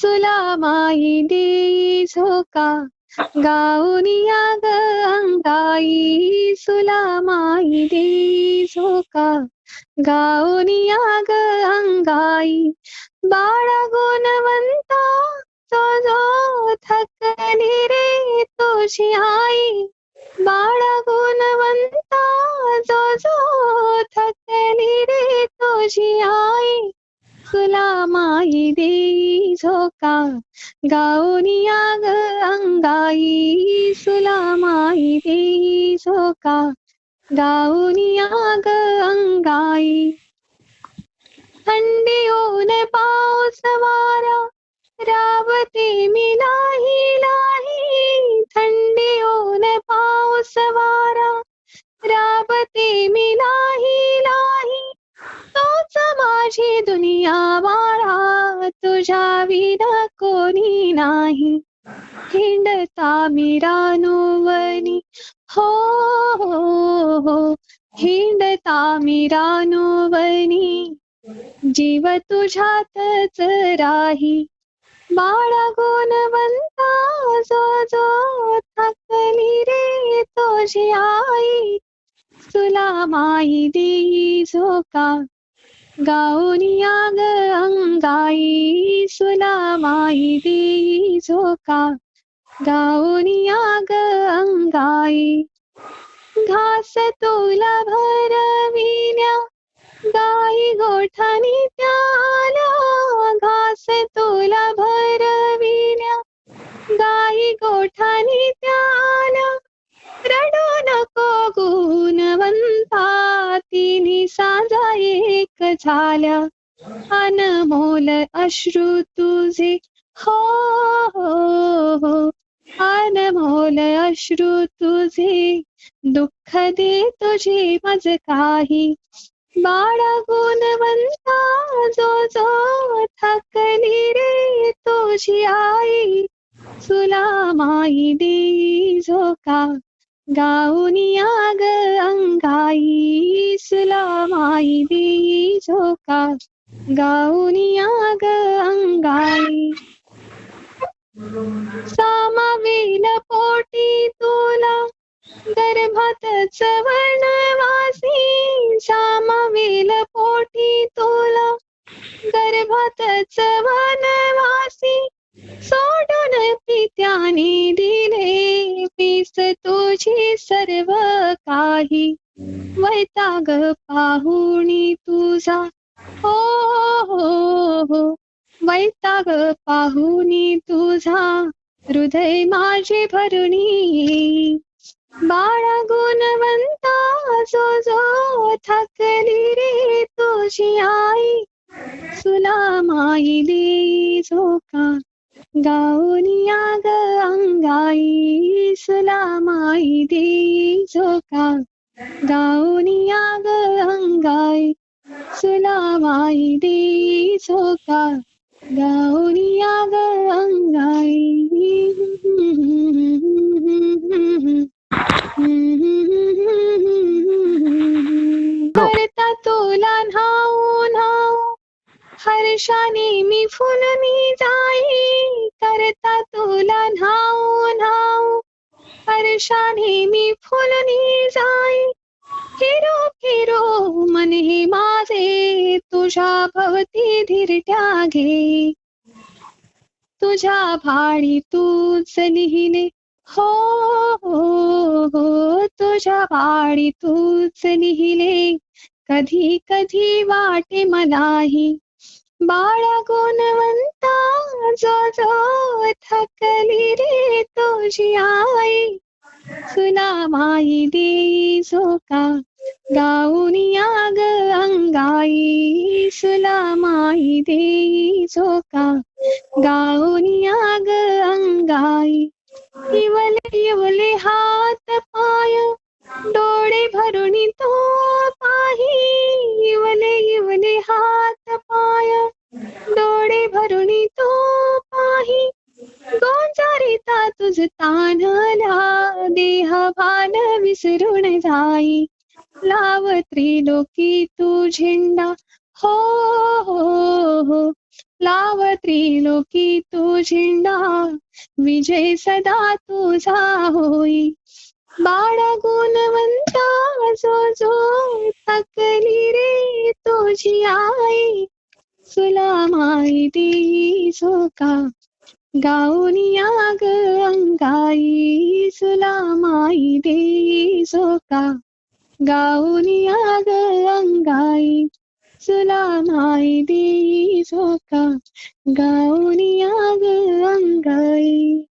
सुलामाई देई झोका गाऊनिया ग अंगाई सुलामाई देई झोका गाऊनिया ग अंगाई बाळा गुणवंता तो जो थकली रे तुझी आई. गाऊनिया ग अंगाई सुला माई देई झोका गाऊनिया ग अंगाई थंडी ऊन पाऊस वारा राबते मी लाही लाही थंडी ऊन पाऊस वारा राबते मी लाही लाही माझी दुनिया वारा तुझ्या विना कोणी नाही. हिंडता मी रानुवनी हो हो हो. हिंडता मी रानुवनी जीव तुझ्यातच राही. बाळा गुणवंता जो जो थकली रे तुझी आई तुला माई देई झोका. गाऊनिया ग अंगाई सुला माई देई झोका गाऊनिया ग अंगाई घास तुला भरविण्या गाई गोठानी त्याला घास तुला भरविण्या गाई गोठानी तिन्ही साजा एक झाल्या. अनमोल अश्रू तुझे हो हो हो. अनमोल अश्रू तुझे दुःख दे तुझे मज काही. बाळा गुणवंता जो जो थकली रे तुझी आई तुला माई दे झोका गाऊनिया ग अंगाई सुला देई झोका गाऊनिया ग अंगाई सामावेल पोटी तुला गर्भात वनवासी सामावेल पोटी तुला गर्भात वनवासी सोडून पित्याने दिले वैताग पाहुणी तुझा. हो हो हो ग पाहुणी तुझा. हृदय माझे भरुणी. बाळा गुणवंता जो जो थकली रे तुझी आई. सुला माई देई झोका गाऊनिया ग अंगाई. सुला माई दे झोका गाऊनिया सुला माई दे झोका गाऊनिया ग अंगाई करता तुला न्हाऊ न्हाऊ हर्षाने मी फुलनी जाई. करता तुला न्हाऊ न्हाऊ हर्षाने मी फुलनी जाई. फिरो फिरो मन हे माझे तुझ्या भवती धीर घे तुझ्या भाळी तूच लिहिले हो हो हो तुझ्या भाळी तूच लिहिले. कधी कधी वाटे मलाही बाळा गुणवंता जो जो थकली रे तुझी आई. सुना माई दे झोका गाऊनिया ग अंगाई सुलामाई देई झोका. गाऊनिया अंगाई इवले इवले हात पाय डोळे भरुनी तो पाही. इवले इवले हात पाय डोळे भरुनी तो पाही. गोंजारिता तुझ तानला देह भान विसरून जाई. लाव त्रिलोकी तू झेंडा. हो हो हो. लाव त्रिलोकी तू तो झेंडा. विजय सदा तुझा होई. बाळा गुणवंता जो जो थकली रे तुझी आई. तुला माई देई का? गाऊनिया ग अंगाई. तुला माई दे का? गाऊनिया ग अंगाई सुला माई देई झोका. गाऊनिया ग अंगाई.